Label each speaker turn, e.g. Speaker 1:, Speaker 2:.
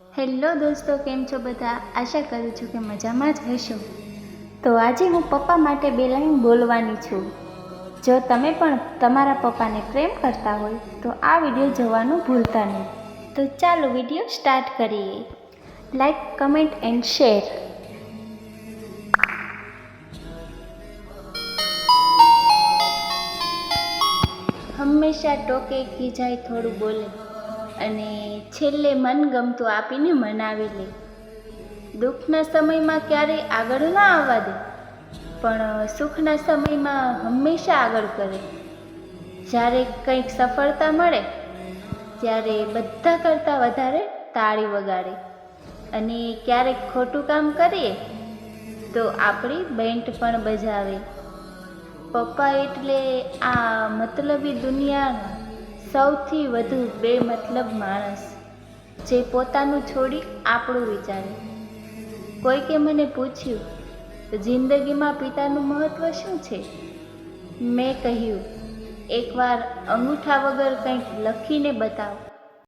Speaker 1: Hello દોસ્તો, કેમ છો બધા? આશા કરું છું કે મજામાં જ હશો. તો આજે હું પપ્પા માટે બે લાઈન બોલવાની છું. જો તમે પણ તમારા પપ્પાને પ્રેમ કરતા હોય, તો આ વીડિયો જોવાનું ભૂલતા નહીં. તો ચાલો વીડિયો સ્ટાર્ટ કરીએ. Like, comment and share. હંમેશા ટોકે ખીજાય થોડું બોલે. અને છેલ્લે મનગમતું આપીને મનાવી લે. દુઃખના સમયમાં ક્યારેય આગળ ના આવવા દે, પણ સુખના સમયમાં હંમેશા આગળ કરે. જ્યારે કંઈક સફળતા મળે, ત્યારે બધા કરતાં વધારે તાળી વગાડે. અને ક્યારેક ખોટું કામ કરીએ, તો આપણી બેન્ટ પણ બજાવે. પપ્પા એટલે આ મતલબી દુનિયાના સૌથી વધુ બે મતલબ માણસ જે પોતાનું છોડી આપણું વિચારે. કોઈકે મને પૂછ્યું જિંદગીમાં પિતાનું મહત્ત્વ શું છે? મેં કહ્યું, એકવાર અંગૂઠા વગર કંઈક લખીને બતાવ.